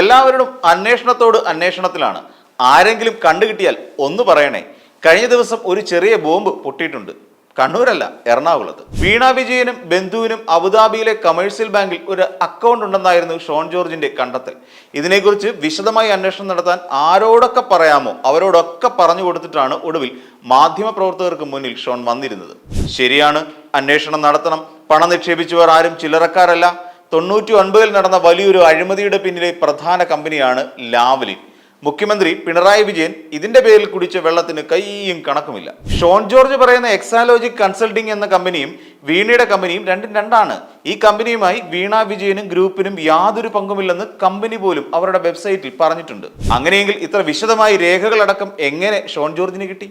എല്ലാവരോടും അന്വേഷണത്തോട് അന്വേഷണത്തിലാണ്. ആരെങ്കിലും കണ്ടുകിട്ടിയാൽ ഒന്ന് പറയണേ. കഴിഞ്ഞ ദിവസം ഒരു ചെറിയ ബോംബ് പൊട്ടിയിട്ടുണ്ട്. കണ്ണൂരല്ല എറണാകുളത്ത്. വീണ വിജയനും ബന്ധുവിനും അബുദാബിയിലെ കമേഴ്സ്യൽ ബാങ്കിൽ ഒരു അക്കൗണ്ട് ഉണ്ടെന്നായിരുന്നു ഷോൺ ജോർജിന്റെ കണ്ടെത്തൽ. ഇതിനെക്കുറിച്ച് വിശദമായി അന്വേഷണം നടത്താൻ ആരോടൊക്കെ പറയാമോ അവരോടൊക്കെ പറഞ്ഞു കൊടുത്തിട്ടാണ് ഒടുവിൽ മാധ്യമപ്രവർത്തകർക്ക് മുന്നിൽ ഷോൺ വന്നിരുന്നത്. ശരിയാണ് അന്വേഷണം നടത്തണം. പണം നിക്ഷേപിച്ചവർ ആരും ചില്ലറക്കാരല്ല. തൊണ്ണൂറ്റി ഒൻപതിൽ നടന്ന വലിയൊരു അഴിമതിയുടെ പിന്നിലെ പ്രധാന കമ്പനിയാണ് ലാവലിൻ. മുഖ്യമന്ത്രി പിണറായി വിജയൻ ഇതിന്റെ പേരിൽ കുടിച്ച വെള്ളത്തിന് കൈയും കണക്കുമില്ല. ഷോൺ ജോർജ് പറയുന്ന എക്സാലോജിക് കൺസൾട്ടിംഗ് എന്ന കമ്പനിയും വീണയുടെ കമ്പനിയും രണ്ടും രണ്ടാണ്. ഈ കമ്പനിയുമായി വീണ വിജയനും ഗ്രൂപ്പിനും യാതൊരു പങ്കുമില്ലെന്ന് കമ്പനി പോലും അവരുടെ വെബ്സൈറ്റിൽ പറഞ്ഞിട്ടുണ്ട്. അങ്ങനെയെങ്കിൽ ഇത്ര വിശദമായി രേഖകളടക്കം എങ്ങനെ ഷോൺ ജോർജിന് കിട്ടി?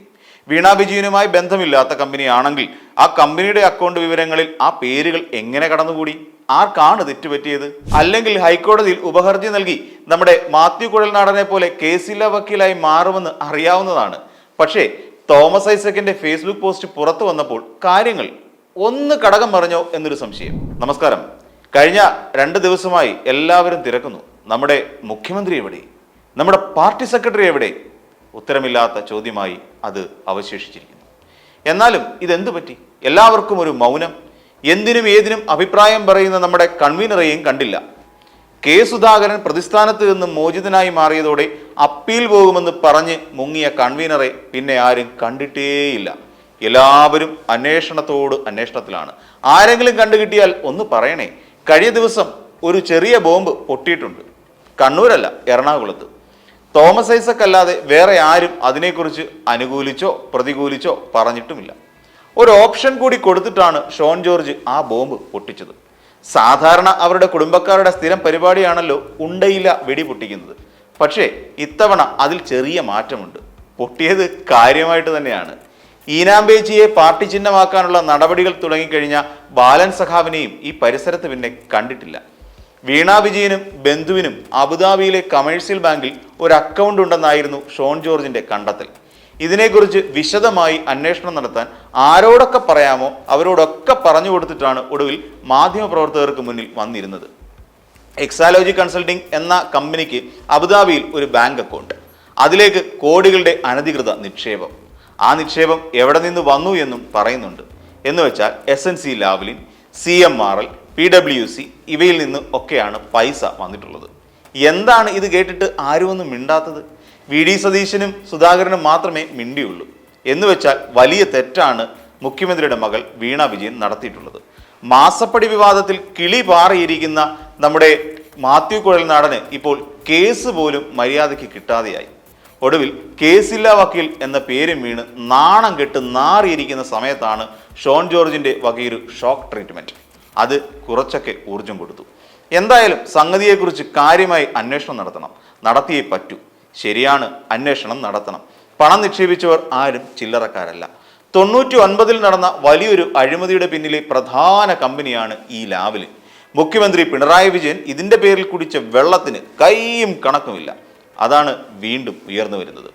വീണ വിജയനുമായി ബന്ധമില്ലാത്ത കമ്പനിയാണെങ്കിൽ ആ കമ്പനിയുടെ അക്കൗണ്ട് വിവരങ്ങളിൽ ആ പേരുകൾ എങ്ങനെ കടന്നുകൂടി? ആർക്കാണ് തെറ്റുപറ്റിയത്? അല്ലെങ്കിൽ ഹൈക്കോടതിയിൽ ഉപഹർജി നൽകി നമ്മുടെ മാത്യു കുഴൽനാടനെ പോലെ കേസില്ല വക്കീലായി മാറുമെന്ന് അറിയാവുന്നതാണ്. പക്ഷേ തോമസ് ഐസക്കിന്റെ ഫേസ്ബുക്ക് പോസ്റ്റ് പുറത്തു വന്നപ്പോൾ കാര്യങ്ങൾ ഒന്ന് കടകം പറഞ്ഞോ എന്നൊരു സംശയം. നമസ്കാരം. കഴിഞ്ഞ രണ്ട് ദിവസമായി എല്ലാവരും തിരക്കുന്നു. നമ്മുടെ മുഖ്യമന്ത്രി എവിടെ? നമ്മുടെ പാർട്ടി സെക്രട്ടറി എവിടെ? ഉത്തരമില്ലാത്ത ചോദ്യമായി അത് അവശേഷിച്ചിരിക്കുന്നു. എന്നാലും ഇതെന്തു പറ്റി? എല്ലാവർക്കും ഒരു മൗനം. എന്തിനും ഏതിനും അഭിപ്രായം പറയുന്ന നമ്മുടെ കൺവീനറെയും കണ്ടില്ല. കെ. സുധാകരൻ പ്രതിസ്ഥാനത്ത് നിന്നും മോചിതനായി മാറിയതോടെ അപ്പീൽ പോകുമെന്ന് പറഞ്ഞ് മുങ്ങിയ കൺവീനറെ പിന്നെ ആരും കണ്ടിട്ടേയില്ല. എല്ലാവരും അന്വേഷണത്തോട് അന്വേഷണത്തിലാണ്. ആരെങ്കിലും കണ്ടുകിട്ടിയാൽ ഒന്ന് പറയണേ. കഴിഞ്ഞ ദിവസം ഒരു ചെറിയ ബോംബ് പൊട്ടിയിട്ടുണ്ട്. കണ്ണൂരല്ല എറണാകുളത്ത്. തോമസ് ഐസക് അല്ലാതെ വേറെ ആരും അതിനെക്കുറിച്ച് അനുകൂലിച്ചോ പ്രതികൂലിച്ചോ പറഞ്ഞിട്ടുമില്ല. ഒരു ഓപ്ഷൻ കൂടി കൊടുത്തിട്ടാണ് ഷോൺ ജോർജ് ആ ബോംബ് പൊട്ടിച്ചത്. സാധാരണ അവരുടെ കുടുംബക്കാരുടെ സ്ഥിരം പരിപാടിയാണല്ലോ ഉണ്ടയില്ല വെടി പൊട്ടിക്കുന്നത്. പക്ഷേ ഇത്തവണ അതിൽ ചെറിയ മാറ്റമുണ്ട്. പൊട്ടിയത് കാര്യമായിട്ട് തന്നെയാണ്. ഈനാംബേച്ചിയെ പാർട്ടി ചിഹ്നമാക്കാനുള്ള നടപടികൾ തുടങ്ങിക്കഴിഞ്ഞ ബാലൻ സഖാവിനെയും ഈ പരിസരത്ത് പിന്നെ കണ്ടിട്ടില്ല. വീണ വിജയനും ബന്ധുവിനും അബുദാബിയിലെ കമേഴ്സ്യൽ ബാങ്കിൽ ഒരു അക്കൗണ്ട് ഉണ്ടെന്നായിരുന്നു ഷോൺ ജോർജിന്റെ കണ്ടെത്തൽ. ഇതിനെക്കുറിച്ച് വിശദമായി അന്വേഷണം നടത്താൻ ആരോടൊക്കെ പറയാമോ അവരോടൊക്കെ പറഞ്ഞു കൊടുത്തിട്ടാണ് ഒടുവിൽ മാധ്യമപ്രവർത്തകർക്ക് മുന്നിൽ വന്നിരുന്നത്. എക്സാലോജി കൺസൾട്ടിംഗ് എന്ന കമ്പനിക്ക് അബുദാബിയിൽ ഒരു ബാങ്ക് അക്കൗണ്ട് അതിലേക്ക് കോടികളുടെ അനധികൃത നിക്ഷേപം. ആ നിക്ഷേപം എവിടെ നിന്ന് വന്നു എന്നും പറയുന്നുണ്ട്. എന്ന് വെച്ചാൽ S N C Lavalin C M R L P W C ഇവയിൽ നിന്ന് ഒക്കെയാണ് പൈസ വന്നിട്ടുള്ളത്. എന്താണ് ഇത് കേട്ടിട്ട് ആരുമൊന്നും മിണ്ടാത്തത്? വി ഡി സതീശനും സുധാകരനും മാത്രമേ മിണ്ടിയുള്ളൂ. എന്ന് വെച്ചാൽ വലിയ തെറ്റാണ് മുഖ്യമന്ത്രിയുടെ മകൾ വീണ വിജയൻ നടത്തിയിട്ടുള്ളത്. മാസപ്പടി വിവാദത്തിൽ കിളി പാറിയിരിക്കുന്ന നമ്മുടെ മാത്യു കുഴൽനാടന് ഇപ്പോൾ കേസ് പോലും മര്യാദയ്ക്ക് കിട്ടാതെയായി. ഒടുവിൽ കേസില്ല വക്കീൽ എന്ന പേരും വീണ് നാണം കെട്ട് നാറിയിരിക്കുന്ന സമയത്താണ് ഷോൺ ജോർജിന്റെ വകയൊരു ഷോക്ക് ട്രീറ്റ്മെന്റ്. അത് കുറച്ചൊക്കെ ഊർജം കൊടുത്തു. എന്തായാലും സംഗതിയെക്കുറിച്ച് കാര്യമായി അന്വേഷണം നടത്തണം. നടത്തിയേ പറ്റൂ. ശരിയാണ് അന്വേഷണം നടത്തണം. പണം നിക്ഷേപിച്ചവർ ആരും ചില്ലറക്കാരല്ല. തൊണ്ണൂറ്റി ഒൻപതിൽ നടന്ന വലിയൊരു അഴിമതിയുടെ പിന്നിലെ പ്രധാന കമ്പനിയാണ് ഈ ലാവലിൻ മുഖ്യമന്ത്രി പിണറായി വിജയൻ ഇതിന്റെ പേരിൽ കുടിച്ച വെള്ളത്തിന് കൈയും കണക്കുമില്ല. അതാണ് വീണ്ടും ഉയർന്നു വരുന്നത്.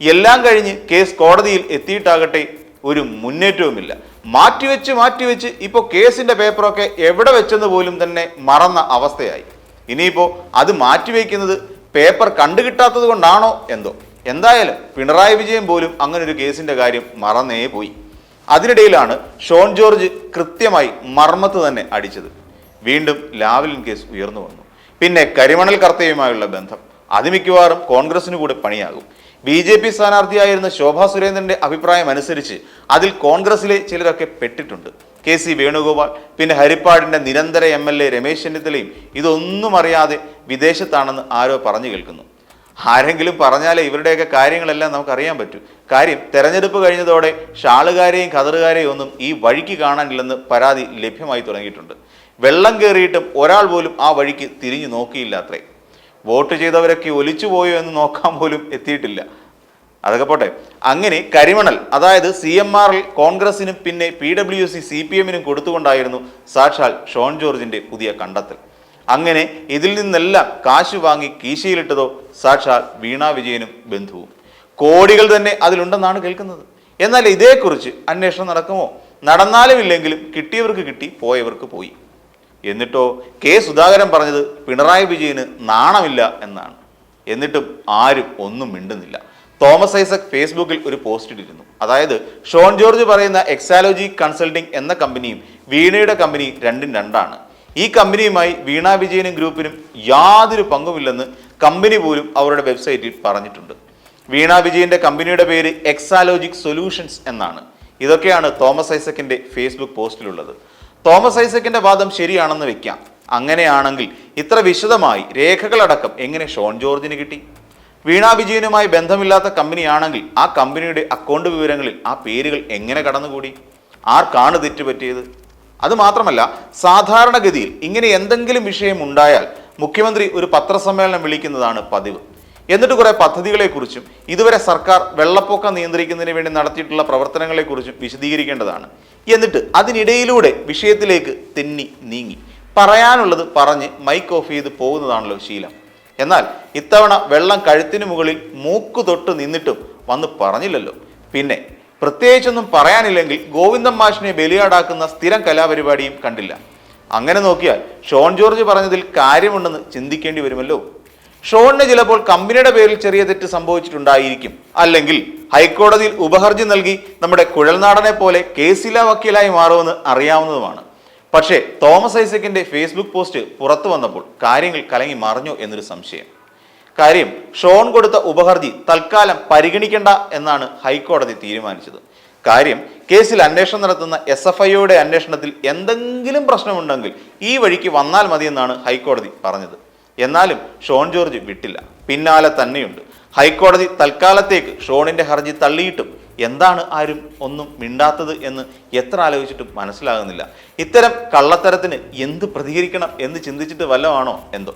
എല്ലാം കഴിഞ്ഞ് കേസ് കോടതിയിൽ എത്തിയിട്ടാകട്ടെ ഒരു മുന്നേറ്റവുമില്ല. മാറ്റിവെച്ച് മാറ്റിവെച്ച് ഇപ്പോൾ കേസിന്റെ പേപ്പറൊക്കെ എവിടെ വെച്ചെന്ന് പോലും തന്നെ മറന്ന അവസ്ഥയായി. ഇനിയിപ്പോൾ അത് മാറ്റിവെക്കുന്നത് പേപ്പർ കണ്ടുകിട്ടാത്തത് കൊണ്ടാണോ എന്തോ? എന്തായാലും പിണറായി വിജയൻ പോലും അങ്ങനെ ഒരു കേസിന്റെ കാര്യം മറന്നേ പോയി. അതിനിടയിലാണ് ഷോൺ ജോർജ് കൃത്യമായി മർമ്മത്ത് തന്നെ അടിച്ചത്. വീണ്ടും ലാവലിൻ കേസ് ഉയർന്നു വന്നു. പിന്നെ കരിമണൽ കർത്തയുമായുള്ള ബന്ധം. അത് മിക്കവാറും കോൺഗ്രസിന് കൂടെ പണിയാകും. ബി ജെ പി സ്ഥാനാർത്ഥിയായിരുന്ന ശോഭാ സുരേന്ദ്രന്റെ അഭിപ്രായം അനുസരിച്ച് അതിൽ കോൺഗ്രസിലെ ചിലരൊക്കെ പെട്ടിട്ടുണ്ട്. കെ സി വേണുഗോപാൽ പിന്നെ ഹരിപ്പാടിന്റെ നിരന്തര എം എൽ എ രമേശ് ചെന്നിത്തലയും ഇതൊന്നും അറിയാതെ വിദേശത്താണെന്ന് ആരോ പറഞ്ഞു കേൾക്കുന്നു. ആരെങ്കിലും പറഞ്ഞാലേ ഇവരുടെയൊക്കെ കാര്യങ്ങളെല്ലാം നമുക്കറിയാൻ പറ്റൂ. കാര്യം തെരഞ്ഞെടുപ്പ് കഴിഞ്ഞതോടെ ഷാളുകാരെയും ഖദറുകാരെയും ഒന്നും ഈ വഴിക്ക് കാണാനില്ലെന്ന് പരാതി ലഭ്യമായി തുടങ്ങിയിട്ടുണ്ട്. വെള്ളം കയറിയിട്ടും ഒരാൾ പോലും ആ വഴിക്ക് തിരിഞ്ഞു നോക്കിയില്ലാത്രേ വോട്ട് ചെയ്തവരൊക്കെ ഒലിച്ചു പോയോ എന്ന് നോക്കാൻ പോലും എത്തിയിട്ടില്ല. അതൊക്കെ പോട്ടെ. അങ്ങനെ കരിമണൽ അതായത് സി എം ആറിൽ കോൺഗ്രസിനും പിന്നെ P W C C P എമ്മിനും കൊടുത്തുകൊണ്ടായിരുന്നു സാക്ഷാൽ ഷോൺ ജോർജിന്റെ പുതിയ കണ്ടെത്തൽ. അങ്ങനെ ഇതിൽ നിന്നെല്ലാം കാശ് വാങ്ങി കീശയിലിട്ടതോ സാക്ഷാൽ വീണ വിജയനും ബന്ധുവും. കോടികൾ തന്നെ അതിലുണ്ടെന്നാണ് കേൾക്കുന്നത്. എന്നാൽ ഇതേക്കുറിച്ച് അന്വേഷണം നടക്കുമോ? നടന്നാലും ഇല്ലെങ്കിലും കിട്ടിയവർക്ക് കിട്ടി പോയവർക്ക് പോയി. എന്നിട്ടോ കെ സുധാകരൻ പറഞ്ഞത് പിണറായി വിജയന് നാണമില്ല എന്നാണ്. എന്നിട്ടും ആരും ഒന്നും മിണ്ടുന്നില്ല. തോമസ് ഐസക് ഫേസ്ബുക്കിൽ ഒരു പോസ്റ്റ് ഇട്ടിരുന്നു. അതായത് ഷോൺ ജോർജ് പറയുന്ന എക്സാലോജി കൺസൾട്ടിംഗ് എന്ന കമ്പനിയും വീണയുടെ കമ്പനി രണ്ടും രണ്ടാണ്. ഈ കമ്പനിയുമായി വീണ വിജയനും ഗ്രൂപ്പിനും യാതൊരു പങ്കുമില്ലെന്ന് കമ്പനി പോലും അവരുടെ വെബ്സൈറ്റിൽ പറഞ്ഞിട്ടുണ്ട്. വീണ വിജയന്റെ കമ്പനിയുടെ പേര് എക്സാലോജിക് സൊല്യൂഷൻസ് എന്നാണ്. ഇതൊക്കെയാണ് തോമസ് ഐസക്കിന്റെ ഫേസ്ബുക്ക് പോസ്റ്റിലുള്ളത്. തോമസ് ഐസക്കിന്റെ വാദം ശരിയാണെന്ന് വെക്കാം. അങ്ങനെയാണെങ്കിൽ ഇത്ര വിശദമായി രേഖകളടക്കം എങ്ങനെ ഷോൺ ജോർജിന് കിട്ടി? വീണ വിജയനുമായി ബന്ധമില്ലാത്ത കമ്പനിയാണെങ്കിൽ ആ കമ്പനിയുടെ അക്കൗണ്ട് വിവരങ്ങളിൽ ആ പേരുകൾ എങ്ങനെ കടന്നുകൂടി? ആർക്കാണ് തെറ്റുപറ്റിയത്? അത് മാത്രമല്ല സാധാരണഗതിയിൽ ഇങ്ങനെ എന്തെങ്കിലും വിഷയം ഉണ്ടായാൽ മുഖ്യമന്ത്രി ഒരു പത്രസമ്മേളനം വിളിക്കുന്നതാണ് പതിവ്. എന്നിട്ട് കുറെ പദ്ധതികളെക്കുറിച്ചും ഇതുവരെ സർക്കാർ വെള്ളപ്പൊക്കം നിയന്ത്രിക്കുന്നതിന് വേണ്ടി നടത്തിയിട്ടുള്ള പ്രവർത്തനങ്ങളെക്കുറിച്ചും വിശദീകരിക്കേണ്ടതാണ്. എന്നിട്ട് അതിനിടയിലൂടെ വിഷയത്തിലേക്ക് തെന്നി നീങ്ങി. പറയാനുള്ളത് പറഞ്ഞ് മൈക്ക് ഓഫ് ചെയ്ത് പോകുന്നതാണല്ലോ ശീലം. എന്നാൽ ഇത്തവണ വെള്ളം കഴുത്തിന് മുകളിൽ മൂക്കു തൊട്ട് നിന്നിട്ടും വന്ന് പറഞ്ഞില്ലല്ലോ. പിന്നെ പ്രത്യേകിച്ചൊന്നും പറയാനില്ലെങ്കിൽ ഗോവിന്ദൻ മാഷിനെ ബലിയാടാക്കുന്ന സ്ഥിരം കലാപരിപാടിയും കണ്ടില്ല. അങ്ങനെ നോക്കിയാൽ ഷോൺ ജോർജ് പറഞ്ഞതിൽ കാര്യമുണ്ടെന്ന് ചിന്തിക്കേണ്ടി വരുമല്ലോ. ഷോണിന് ചിലപ്പോൾ കമ്പനിയുടെ പേരിൽ ചെറിയ തെറ്റ് സംഭവിച്ചിട്ടുണ്ടായിരിക്കും. അല്ലെങ്കിൽ ഹൈക്കോടതിയിൽ ഉപഹർജി നൽകി നമ്മുടെ കുഴൽനാടനെ പോലെ കേസില വക്കീലായി മാറുമെന്ന് അറിയാവുന്നതുമാണ്. പക്ഷേ തോമസ് ഐസക്കിന്റെ ഫേസ്ബുക്ക് പോസ്റ്റ് പുറത്തു വന്നപ്പോൾ കാര്യങ്ങൾ കലങ്ങി മറിഞ്ഞു എന്നൊരു സംശയം. കാര്യം ഷോൺ കൊടുത്ത ഉപഹർജി തൽക്കാലം പരിഗണിക്കേണ്ട എന്നാണ് ഹൈക്കോടതി തീരുമാനിച്ചത്. കാര്യം കേസിൽ അന്വേഷണം നടത്തുന്ന എസ് എഫ് ഐയുടെ അന്വേഷണത്തിൽ എന്തെങ്കിലും പ്രശ്നമുണ്ടെങ്കിൽ ഈ വഴിക്ക് വന്നാൽ മതിയെന്നാണ് ഹൈക്കോടതി പറഞ്ഞത്. എന്നാലും ഷോൺ ജോർജ് വിട്ടില്ല. പിന്നാലെ തന്നെയുണ്ട്. ഹൈക്കോടതി തൽക്കാലത്തേക്ക് ഷോണിന്റെ ഹർജി തള്ളിയിട്ടും എന്താണ് ആരും ഒന്നും മിണ്ടാത്തത് എന്ന് എത്ര ആലോചിച്ചിട്ടും മനസ്സിലാകുന്നില്ല. ഇത്തരം കള്ളത്തരത്തിന് എന്ത് പ്രതികരിക്കണം എന്ന് ചിന്തിച്ചിട്ട് വല്ലതാണോ എന്തോ?